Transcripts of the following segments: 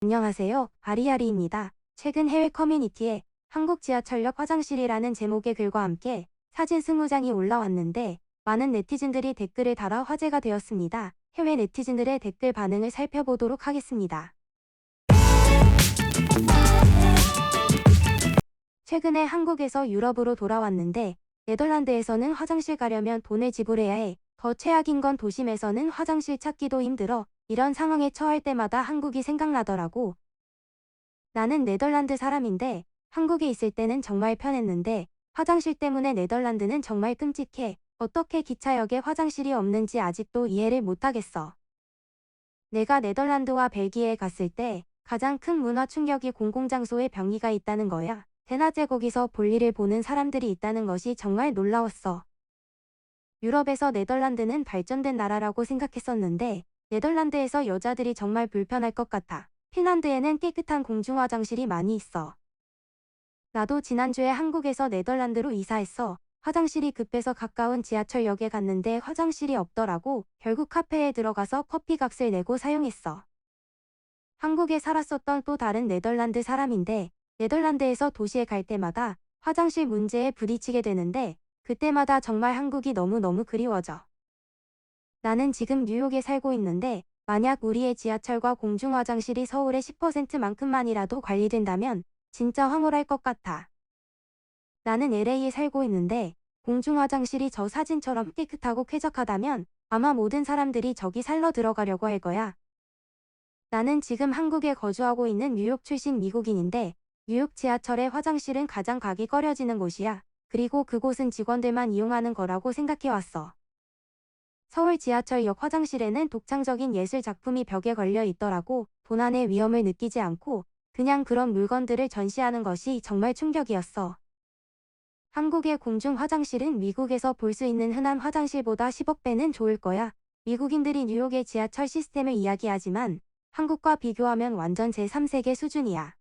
안녕하세요. 아리아리입니다. 최근 해외 커뮤니티에 한국 지하철역 화장실이라는 제목의 글과 함께 사진 20장이 올라왔는데 많은 네티즌들이 댓글을 달아 화제가 되었습니다. 해외 네티즌들의 댓글 반응을 살펴보도록 하겠습니다. 최근에 한국에서 유럽으로 돌아왔는데 네덜란드에서는 화장실 가려면 돈을 지불해야 해. 더 최악인 건 도심에서는 화장실 찾기도 힘들어. 이런 상황에 처할 때마다 한국이 생각나더라고. 나는 네덜란드 사람인데 한국에 있을 때는 정말 편했는데 화장실 때문에 네덜란드는 정말 끔찍해. 어떻게 기차역에 화장실이 없는지 아직도 이해를 못하겠어. 내가 네덜란드와 벨기에에 갔을 때 가장 큰 문화 충격이 공공장소에 병이가 있다는 거야. 대낮에 거기서 볼일을 보는 사람들이 있다는 것이 정말 놀라웠어. 유럽에서 네덜란드는 발전된 나라라고 생각했었는데 네덜란드에서 여자들이 정말 불편할 것 같아. 핀란드에는 깨끗한 공중 화장실이 많이 있어. 나도 지난주에 한국에서 네덜란드로 이사했어. 화장실이 급해서 가까운 지하철역에 갔는데 화장실이 없더라고. 결국 카페에 들어가서 커피 값을 내고 사용했어. 한국에 살았었던 또 다른 네덜란드 사람인데 네덜란드에서 도시에 갈 때마다 화장실 문제에 부딪히게 되는데 그때마다 정말 한국이 너무너무 그리워져. 나는 지금 뉴욕에 살고 있는데 만약 우리의 지하철과 공중 화장실이 서울의 10%만큼만이라도 관리된다면 진짜 황홀할 것 같아. 나는 LA에 살고 있는데 공중 화장실이 저 사진처럼 깨끗하고 쾌적하다면 아마 모든 사람들이 저기 살러 들어가려고 할 거야. 나는 지금 한국에 거주하고 있는 뉴욕 출신 미국인인데 뉴욕 지하철의 화장실은 가장 가기 꺼려지는 곳이야. 그리고 그곳은 직원들만 이용하는 거라고 생각해왔어. 서울 지하철역 화장실에는 독창적인 예술 작품이 벽에 걸려 있더라고. 도난의 위험을 느끼지 않고 그냥 그런 물건들을 전시하는 것이 정말 충격이었어. 한국의 공중 화장실은 미국에서 볼 수 있는 흔한 화장실보다 10억 배는 좋을 거야. 미국인들이 뉴욕의 지하철 시스템을 이야기하지만 한국과 비교하면 완전 제3세계 수준이야.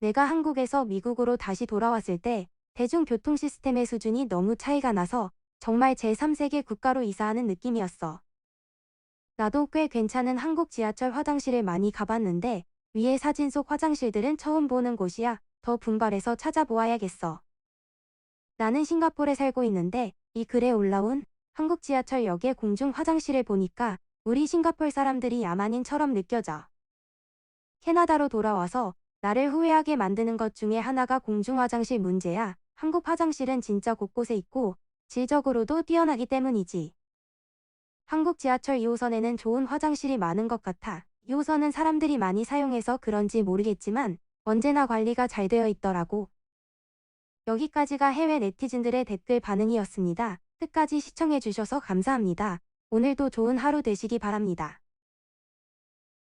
내가 한국에서 미국으로 다시 돌아왔을 때 대중교통 시스템의 수준이 너무 차이가 나서 정말 제3세계 국가로 이사하는 느낌이었어. 나도 꽤 괜찮은 한국 지하철 화장실을 많이 가봤는데 위의 사진 속 화장실들은 처음 보는 곳이야. 더 분발해서 찾아보아야겠어. 나는 싱가포르에 살고 있는데 이 글에 올라온 한국 지하철역의 공중 화장실을 보니까 우리 싱가포르 사람들이 야만인처럼 느껴져. 캐나다로 돌아와서 나를 후회하게 만드는 것 중에 하나가 공중 화장실 문제야. 한국 화장실은 진짜 곳곳에 있고 질적으로도 뛰어나기 때문이지. 한국 지하철 2호선에는 좋은 화장실이 많은 것 같아. 2호선은 사람들이 많이 사용해서 그런지 모르겠지만 언제나 관리가 잘 되어 있더라고. 여기까지가 해외 네티즌들의 댓글 반응이었습니다. 끝까지 시청해주셔서 감사합니다. 오늘도 좋은 하루 되시기 바랍니다.